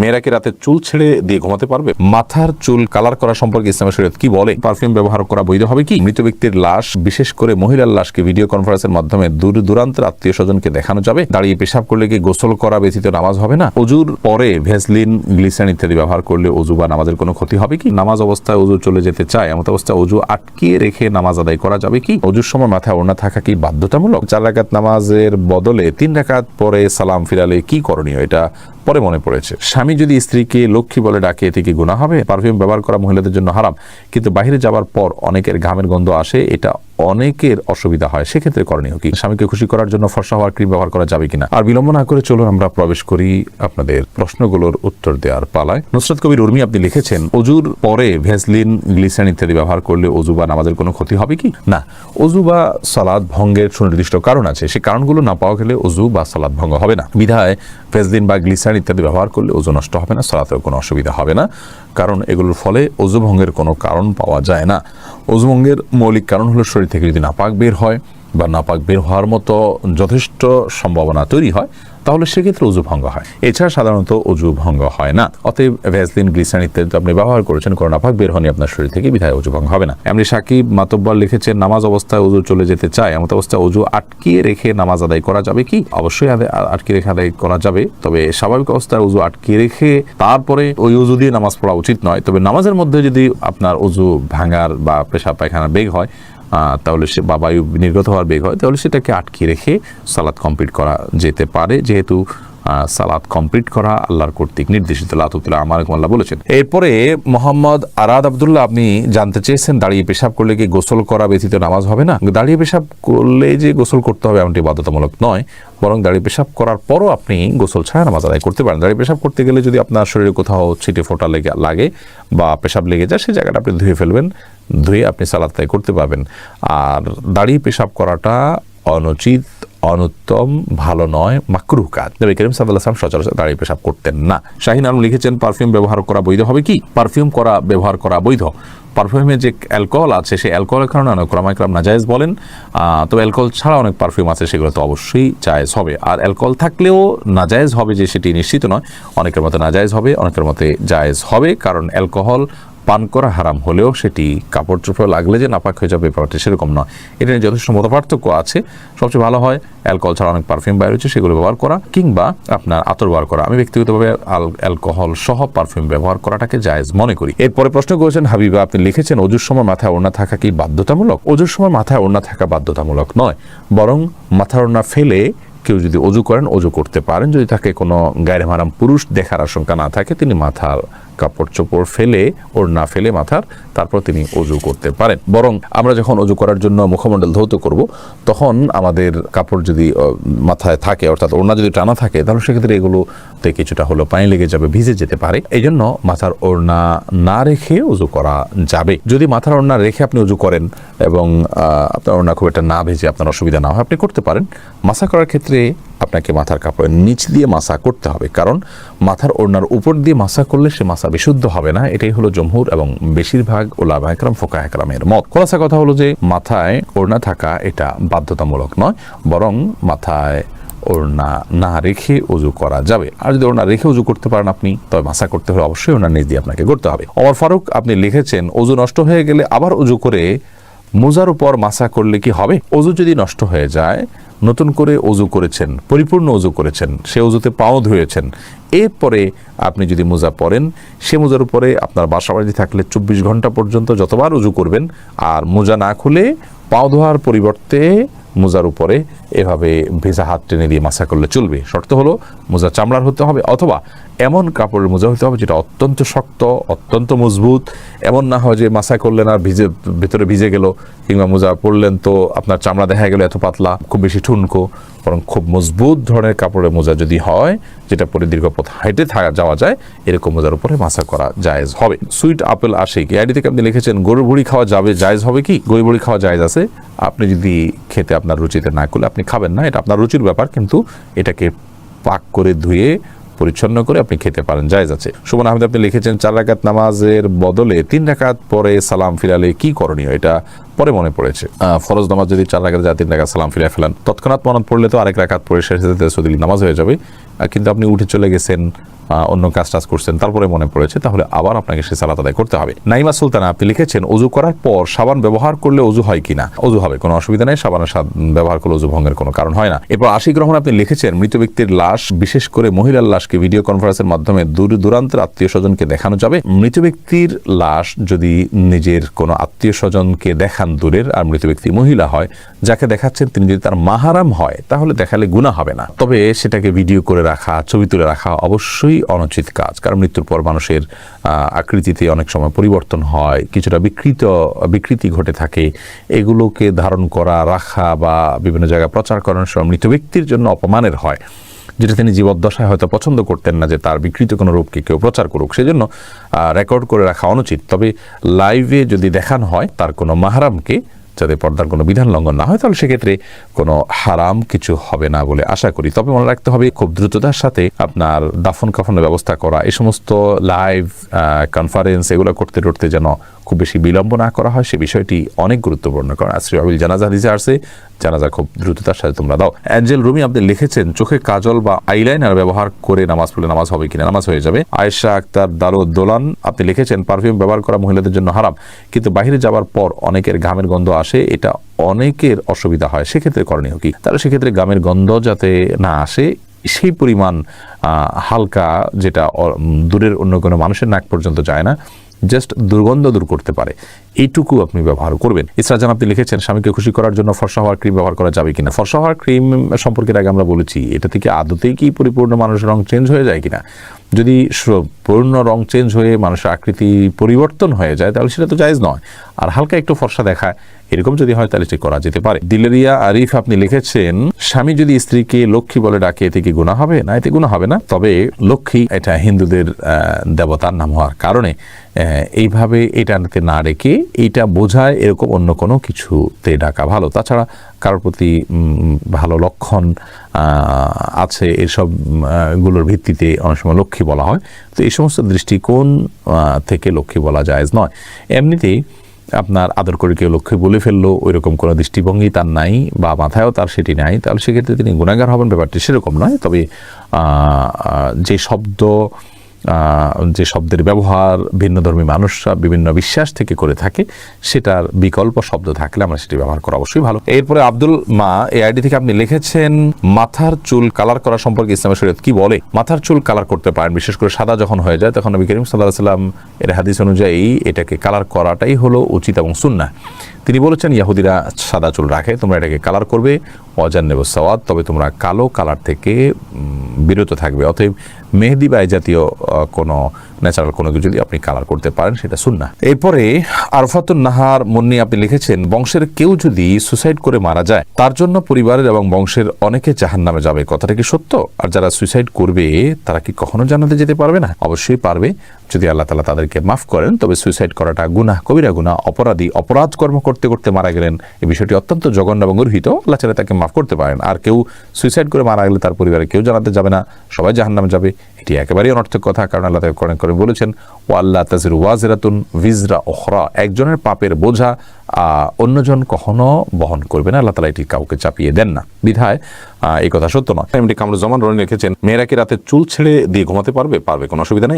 মেয়েরা কি রাতে চুল ছেড়ে দিয়ে ঘুমাতে পারবে? মাথার চুল কালার করা সম্পর্কে ইসলামের শরীয়ত কি বলে? পারফিউম ব্যবহার করা বৈধ হবে কি? মৃত ব্যক্তির লাশ, বিশেষ করে মহিলার লাশকে ভিডিও কনফারেন্সের মাধ্যমে দূর দূরান্তের আত্মীয় স্বজনকে দেখানো যাবে। দাঁড়িয়ে পেশাব করলে কি গোসল করা ব্যতীত নামাজ হবে না? অজুর পরে ভেসলিন, গ্লিসারিন ইত্যাদি ব্যবহার করলে অজু বা নামাজের কোনো ক্ষতি হবে কি? নামাজ অবস্থায় অজু চলে যেতে চায়, এমন অবস্থায় অজু আটকিয়ে রেখে নামাজ আদায় করা যাবে কি? অজুর সময় মাথায় ওড়না থাকা কি বাধ্যতামূলক? চার রাকাত নামাজের বদলে তিন রাকাত পরে সালাম ফিরালে কি করণীয়? এটা পরে মনে পড়েছে। স্বামী যদি স্ত্রীকে লক্ষ্মী বলে ডাকে, এতে কি গুণা হবে? পারফিউম ব্যবহার করা মহিলাদের জন্য হারাম। কিন্তু বাহিরে যাওয়ার পর অনেকের ঘামের গন্ধ আসে, এটা অনেকের অসুবিধা হয়, সেক্ষেত্রে করণীয় কি? স্বামীকে খুশি করার জন্য ফর্সা হওয়ার ক্রিম ব্যবহার করা যাবে কিনা? আর বিলম্ব না করে চলুন আমরা প্রবেশ করি আপনাদের প্রশ্নগুলোর উত্তর দেওয়ার পালায়। নুসরত কবির উর্মি, আপনি লিখেছেন, অজুর পরে ভেসলিন, গ্লিসারিন ইত্যাদি ব্যবহার করলে অজু বা নামাজের কোনো ক্ষতি হবে কি? না, অজু বা সালাদ ভঙ্গের সুনির্দিষ্ট কারণ আছে। সেই কারণগুলো না পাওয়া গেলে অজু বা সালাদ ভঙ্গ হবে না। বিধায় ফেসদিন বা গ্লিসারিন ইত্যাদি ব্যবহার করলে ওজু নষ্ট হবে না, সালাতেও কোনো অসুবিধা হবে না। কারণ এগুলোর ফলে অজু ভঙ্গের কোনো কারণ পাওয়া যায় না। অজু ভঙ্গের মৌলিক কারণ হলো শরীর থেকে যদি নাপাক বের হয় বা নাপাক বের হওয়ার মতো যথেষ্ট সম্ভাবনা তৈরি হয় তাহলে সেক্ষেত্রে অজু ভঙ্গ হয়। এছাড়া সাধারণত অজু ভঙ্গ হয় না। অতএব ভ্যাসলিন, গ্লিসারিন ইত্যাদি আপনি ব্যবহার করেছেন করোনা নাপাক বের হয়নি আপনার শরীর থেকে বিধায় অজু ভঙ্গ হবে না। এমনি সাকিব মাতব্বর লিখেছেন, নামাজ অবস্থায় অজু চলে যেতে চায়, এমন অবস্থায় অজু আটকিয়ে রেখে নামাজ আদায় করা যাবে কি? অবশ্যই আটকে রেখে আদায় করা যাবে। তবে স্বাভাবিক অবস্থায় অজু আটকিয়ে রেখে তারপরে ওই অজু দিয়ে নামাজ পড়া উচিত নয়। তবে নামাজের মধ্যে যদি আপনার অজু ভাঙার বা পেশা পায়খানার বেগ হয় তাহলে সে বাবায়ু নির্গত হওয়ার বেগ হয়, তাহলে সেটাকে আটকিয়ে রেখে সালাদ কমপ্লিট করা যেতে পারে। যেহেতু সালাদ কমপ্লিট করা আল্লাহর কর্তৃক নির্দেশিত। লাতুতুল্লাহ আমার আল্লাহ বলেছেন। এরপরে মোহাম্মদ আরাদ আব্দুল্লাহ, আপনি জানতে চেয়েছেন, দাঁড়িয়ে পেশাব করলে কি গোসল করা ব্যতীত নামাজ হবে না? দাঁড়িয়ে পেশাব করলে যে গোসল করতে হবে এমনটি বাধ্যতামূলক নয়, বরং দাঁড়িয়ে পেশাব করার পরও আপনি গোসল ছাড়া নামাজ আদায় করতে পারেন। দাঁড়িয়ে পেশাব করতে গেলে যদি আপনার শরীরে কোথাও ছিটে ফোটা লেগে, লাগে বা পেশাব লেগে যায় সেই জায়গাটা আপনি ধুয়ে ফেলবেন, ধুয়ে আপনি সালাদ করতে পারবেন। আর দাঁড়িয়ে পেশাব করাটা অনুচিত অনুত্তম, ভালো নয় মাকরু কাজ। নবী করিম সাল্লাম সচরাচর দাঁড়িয়ে পেশাব করতেন না। শাহিন আলম লিখেছেন, পারফিউম ব্যবহার করা বৈধ হবে কি? পারফিউম করা, ব্যবহার করা বৈধ। পারফিউমে যে অ্যালকোহল আছে, সেই অ্যালকোহলের কারণে অনেক ক্রমাইক্রম নাজায়েজ বলেন তবে অ্যালকোহল ছাড়া অনেক পারফিউম আছে, সেগুলো তো অবশ্যই জায়েজ হবে। আর অ্যালকোহল থাকলেও নাজায়েজ হবে যে সেটি নিশ্চিত নয়, অনেকের মতে নাজায়েজ হবে, অনেকের মতে জায়েজ হবে, কারণ অ্যালকোহল পান করা হারাম হলেও সেটি কাপড় চোপড়ে লাগলে যে নাপাক হয়ে যাবে, ব্যাপারটা সেরকম নয়। এটা নিয়ে যথেষ্ট মত পার্থক্য আছে। সবচেয়ে ভালো হয় অ্যালকোহল ছাড়া অনেক পারফিউম বাইরে হচ্ছে সেগুলো ব্যবহার করা কিংবা আপনার আতর ব্যবহার করা। আমি ব্যক্তিগতভাবে অ্যালকোহল সহ পারফিউম ব্যবহার করাটাকে জায়েজ মনে করি। এরপরে প্রশ্ন করেছেন, হাবিবা, আপনি লিখেছেন অজুর সময় মাথায় ওড়না থাকা কি বাধ্যতামূলক? অজুর সময় মাথায় ওড়না থাকা বাধ্যতামূলক নয়, বরং মাথার ওড়না ফেলে কেউ যদি অজু করেন, অজু করতে পারেন। যদি তাকে কোনো গায়ের মারাম পুরুষ দেখার আশঙ্কা না থাকে, তিনি মাথার কাপড় চোপড় ফেলে ওর না ফেলে মাথার, তারপর তিনি অজু করতে পারেন। বরং আমরা যখন অজু করার জন্য মুখমণ্ডল ধৌত করব, তখন আমাদের কাপড় যদি মাথায় থাকে, অর্থাৎ ওড়না যদি টানা থাকে, তাহলে সেক্ষেত্রে এগুলোতে কিছুটা হলো পানি লেগে যাবে, ভিজে যেতে পারে। এই জন্য মাথার ওড়না না রেখে অজু করা যাবে। যদি মাথার ওড়না রেখে আপনি অজু করেন এবং আপনার ওড়না খুব একটা না ভেজে আপনার অসুবিধা না হয়, আপনি করতে পারেন। মাসা করার ক্ষেত্রে আপনাকে মাথার কাপড়ের নিচ দিয়ে মাসা করতে হবে। কারণ মাথার ওড়নার উপর দিয়ে মাসা করলে সে মাসা বিশুদ্ধ হবে না। এটাই হলো জমহুর এবং বেশিরভাগ ওলামা একরাম ফোকা একরামের মত। খোলাসা কথা হলো যে, মাথায় ওড়না থাকা এটা বাধ্যতামূলক নয়, বরং মাথায় ওড়না না রেখে উজু করা যাবে। আর যদি ওড়না রেখে উজু করতে পারেন আপনি, তবে মাসা করতে হলে অবশ্যই ওনার নিজ দিয়ে আপনাকে করতে হবে। অমর ফারুক, আপনি লিখেছেন, উজু নষ্ট হয়ে গেলে আবার উজু করে মোজার উপর মাসা করলে কি হবে? অজু যদি নষ্ট হয়ে যায় নতুন করে অজু করেছেন, পরিপূর্ণ অজু করেছেন, সে অজুতে পাও ধুয়েছেন। এরপরে আপনি যদি মোজা পরেন, সে মোজার উপরে আপনার বাসাবাড়ি থাকলে চব্বিশ ঘণ্টা পর্যন্ত যতবার উজু করবেন, আর মোজা না খুলে পাও ধোয়ার পরিবর্তে মোজার উপরে এভাবে ভেজা হাত টেনে দিয়ে মাসা করলে চলবে। শর্ত হলো, মোজা চামড়ার হতে হবে অথবা এমন কাপড়ের মোজা হতে হবে যেটা অত্যন্ত শক্ত, অত্যন্ত মজবুত। এমন না হয় যে মাসা করলেন আর ভিজে, ভেতরে ভিজে গেল কিংবা মোজা পরলেন তো আপনার চামড়া দেখা গেল এত পাতলা, খুব বেশি ঠুনকো। বরং খুব মজবুত ধরনের কাপড়ের মোজা যদি হয়, যেটা পরে দীর্ঘ পথ হাইটে থাকা যাওয়া যায়, এরকম মোজার উপরে মাসা করা জায়েজ হবে। সুইট আপেল আসে কি? আইডি থেকে আপনি লিখেছেন, গরুর ভুড়ি খাওয়া যাবে, জায়েজ হবে কি? গরুর ভুড়ি খাওয়া জায়েজ আছে? আপনি যদি খেতে আপনার রুচিতে না করলে, আপনি খাবেন না, এটা আপনার রুচির ব্যাপার, কিন্তু এটাকে পাক করে ধুয়ে পরিচ্ছন্ন করে আপনি খেতে পারেন, জায়জ আছে। সুমন আহমেদ, আপনি লিখেছেন, চার রাকাত নামাজের বদলে তিন রাকাত পরে সালাম ফিরালে কি করণীয় এটা? পরে মনে পড়েছে। ফরজ নামাজ যদি চার রাখাত যায়, তিন রাখাত সালাম ফিরে ফেলেন, তৎক্ষণাৎ মনে পড়লে তো আরেক রাখাত পরে শেষে তেসুদিল নামাজ হয়ে যাবে। কিন্তু আপনি উঠে চলে গেছেন অন্য কাজ টাজ করছেন, তারপরে মনে পড়েছে, তাহলে আবার আপনাকে সে সালাত আদায় করতে হবে। নাইমা সুলতানা, আপনি লিখেছেন অজু করার পর সাবান ব্যবহার করলে অজু হয় কিনা? অজু হবে, কোনো অসুবিধা নেই, সাবানের ব্যবহার করলে অজু ভঙ্গের কোনো কারণ হয় না। এরপর আশি গ্রহণ আপনি লিখেছেন, মৃত ব্যক্তির লাশ, বিশেষ করে মহিলার লাশকে ভিডিও কনফারেন্সের মাধ্যমে দূর দূরান্তের আত্মীয় স্বজনকে দেখানো যাবে। মৃত ব্যক্তির লাশ যদি নিজের কোনো আত্মীয় স্বজনকে দেখান দূরের আর মৃত ব্যক্তি মহিলা হয়, যাকে দেখাচ্ছেন তিনি যদি তার মাহারাম হয়, তাহলে দেখালে গুণা হবে না। তবে সেটাকে ভিডিও করে রাখা, ছবি তুলে রাখা অবশ্যই অনুচিত কাজ, কারণ মৃত্যুর পর মানুষের আকৃতিতে অনেক সময় পরিবর্তন হয়, কিছুটা বিকৃত, বিকৃতি ঘটে থাকে। এগুলোকে ধারণ করা, রাখা বা বিভিন্ন জায়গায় প্রচার করানোর সময় মৃত ব্যক্তির জন্য অপমানের হয়। যেটা তিনি জীবদ্দশায় হয়তো পছন্দ করতেন না যে তার বিকৃত কোনো রূপকে কেউ প্রচার করুক, সেজন্য রেকর্ড করে রাখা অনুচিত। তবে লাইভে যদি দেখানো হয় তার কোনো মাহারামকে, যাতে পর্দার কোনো বিধান লঙ্ঘন না হয়, তাহলে সেক্ষেত্রে কোনো হারাম কিছু হবে না বলে আশা করি। তবে মনে রাখতে হবে, খুব দ্রুততার সাথে আপনার দাফন কাফনের ব্যবস্থা করা, এই সমস্ত লাইভ কনফারেন্স এগুলো করতে করতে যেন খুব বেশি বিলম্ব না করা হয়, সে বিষয়টি অনেক গুরুত্বপূর্ণ। কারণ আশ্রী আবিল জানাজা হাদিসে আসছে জানাজা খুব দ্রুততার সাথে তোমরা দাও। অ্যাঞ্জেল রুমি, আপনি লিখেছেন, চোখে কাজল বা আইলাইনার ব্যবহার করে নামাজ পড়লে নামাজ হবে কিনা? নামাজ হয়ে যাবে। আয়েশা আক্তার দারুদ্দোলান আপনি লিখেছেন, পারফিউম ব্যবহার করা মহিলাদের জন্য হারাম, কিন্তু বাইরে যাওয়ার পর অনেকের ঘামের গন্ধ আসে, এটা অনেকের অসুবিধা হয়, সেক্ষেত্রে করণীয় কি? তাহলে সেক্ষেত্রে ঘামের গন্ধ যাতে না আসে, সেই পরিমাণ হালকা যেটা দূরের অন্য কোনো মানুষের নাক পর্যন্ত যায় না, জাস্ট দুর্গন্ধ দূর করতে পারে। এইটুকু আপনি ব্যবহার করবেন। ইসরাজান আপনি লিখেছেন, স্বামীকে খুশি করার জন্য ফর্সা হওয়ার ক্রিম ব্যবহার করা যাবে কিনা? ফর্সা হওয়ার ক্রিম সম্পর্কে আগে আমরা বলেছি, এটা থেকে আদতেই কি পরিপূর্ণ মানুষের রং চেঞ্জ হয়ে যায় কিনা? যদি পূর্ণ রং চেঞ্জ হয়ে মানুষের আকৃতি পরিবর্তন হয়ে যায়, তাহলে সেটা তো জায়েজ নয়। আর হালকা একটু ফর্সা দেখায়, এরকম যদি হয় তাহলে সেটা করা যেতে পারে। দিলেরিয়া আরিফ আপনি লিখেছেন, স্বামী যদি স্ত্রীকে লক্ষ্মী বলে ডাকে, এতে কি গুণা হবে? না, এতে গুণা হবে না। তবে লক্ষ্মী এটা হিন্দুদের দেবতার নাম হওয়ার কারণে এইভাবে এটাতে না রেখে এইটা বোঝায় এরকম অন্য কোনো কিছুতে ডাকা ভালো। তাছাড়া কারোর প্রতি ভালো লক্ষণ আছে এসবগুলোর ভিত্তিতে অনেক সময় লক্ষ্মী বলা হয়। তো এই সমস্ত দৃষ্টিকোণ থেকে লক্ষ্মী বলা জায়েজ নয়। এমনিতেই আপনার আদর করে কেউ লক্ষ্যে বলে ফেলল ওই রকম কোনো দৃষ্টিভঙ্গি তার নাই, বা মাথায়ও তার সেটি নাই, তাহলে সেক্ষেত্রে তিনি গুণাগার হবেন, ব্যাপারটি সেরকম নয়। তবে যে শব্দ যে শব্দের ব্যবহার ভিন্নধর্মী মানুষরা বিভিন্ন বিশ্বাস থেকে করে থাকে, সেটার বিকল্প শব্দ থাকলে আমরা সেটি ব্যবহার করা অবশ্যই ভালো। এরপরে আব্দুল মা এই আইডি থেকে আপনি লিখেছেন, মাথার চুল কালার করা সম্পর্কে ইসলামের শরীয়ত কি বলে? মাথার চুল কালার করতে পারেন, বিশেষ করে সাদা যখন হয়ে যায়, তখন নবী করিম সাল্লাহ সাল্লাম এর হাদিস অনুযায়ী এটাকে কালার করাটাই হলো উচিত এবং সুন্না তিনি বলেছেন, ইয়াহুদিরা সাদা চুল রাখে, তোমরা এটাকে কালার করবে অজান নেব সওয়াদ তবে তোমরা কালো কালার থেকে বিরত থাকবে। অতএব মেহেদি বা এই জাতীয় কোনো ন্যাচারাল কোনো কিছু যদি আপনি কালার করতে পারেন, সেটা সুন্না এরপরে আরফাতুন নাহার মুন্নি আপনি লিখেছেন, বংশের কেউ যদি সুসাইড করে মারা যায়, তার জন্য পরিবারের এবং বংশের অনেকে জাহান নামে যাবে। কথাটা কি সত্য? আর যারা সুইসাইড করবে, তারা কি কখনো জানাতে যেতে পারবে না? অবশ্যই পারবে। যদি আল্লাহ তালা তাদেরকে মাফ করেন, তবে সুইসাইড করাটা গুনাহ, কবিরা গুনাহ, অপরাধী, অপরাধ কর্ম করতে করতে মারা গেলেন। এই বিষয়টি অত্যন্ত জঘন্য এবং গর্হিত। আল্লাহ তালা তাকে মাফ করতে পারেন। আর কেউ সুইসাইড করে মারা গেলে তার পরিবারে কেউ জানাতে যাবে না, সবাই জাহান্নামে যাবে। এটি একেবারেই অনর্থক কথা, কারণ আল্লাহ তাকে করে বলেছেন ও আল্লাহ তাজির ওয়াজিরাতুন ভিজরা ওখরা একজনের পাপের বোঝা অন্যজন কখনো বহন করবে না। আল্লাহ তালা এটি কাউকে চাপিয়ে দেন না। বিধায় এই কথা সত্য নয়। এমনি কামরুজ্জামান রনি রেখেছেন মেয়েরা কি রাতে চুল ছেড়ে দিয়ে ঘুমাতে পারবে? পারবে, কোনো অসুবিধা নেই।